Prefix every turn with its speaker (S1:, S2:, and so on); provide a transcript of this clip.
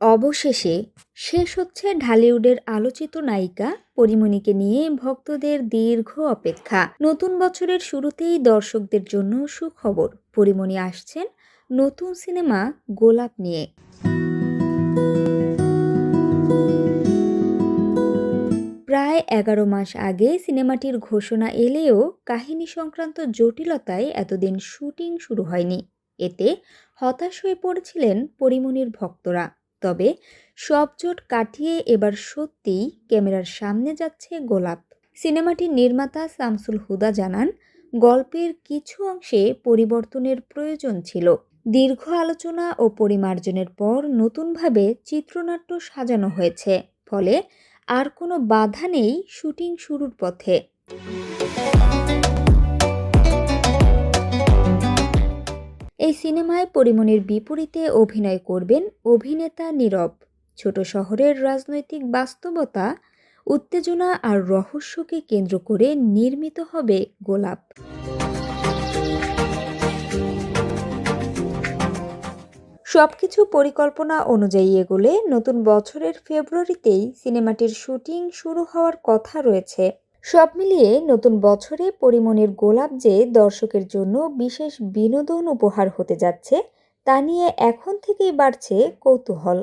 S1: অবশেষে শেষ হচ্ছে ঢালিউডের আলোচিত নায়িকা পরিমণিকে নিয়ে ভক্তদের দীর্ঘ অপেক্ষা। নতুন বছরের শুরুতেই দর্শকদের জন্য সুখবর। পরিমণি আসছেন নতুন সিনেমা গোলাপ নিয়ে। প্রায় এগারো মাস আগে সিনেমাটির ঘোষণা এলেও কাহিনী সংক্রান্ত জটিলতায় এতদিন শুটিং শুরু হয়নি। এতে হতাশ হয়ে পড়েছিলেন পরিমণির ভক্তরা। তবে সব জোট কাটিয়ে এবার সত্যিই ক্যামেরার সামনে যাচ্ছে গোলাপ। সিনেমাটির নির্মাতা শামসুল হুদা জানান, গল্পের কিছু অংশে পরিবর্তনের প্রয়োজন ছিল। দীর্ঘ আলোচনা ও পরিমার্জনের পর নতুনভাবে চিত্রনাট্য সাজানো হয়েছে। ফলে আর কোনো বাধা নেই শুটিং শুরুর পথে। এই সিনেমায় পরিমণির বিপরীতে অভিনয় করবেন অভিনেতা নীরব। ছোট শহরের রাজনৈতিক বাস্তবতা, উত্তেজনা আর রহস্যকে কেন্দ্র করে নির্মিত হবে গোলাপ। সবকিছু পরিকল্পনা অনুযায়ী এগোলে নতুন বছরের ফেব্রুয়ারিতেই সিনেমাটির শুটিং শুরু হওয়ার কথা রয়েছে। সব মিলিয়ে নতুন বছরে পরিমণির গোলাপ যে দর্শকের জন্য বিশেষ বিনোদন উপহার হতে যাচ্ছে, তা নিয়ে এখন থেকেই বাড়ছে কৌতূহল।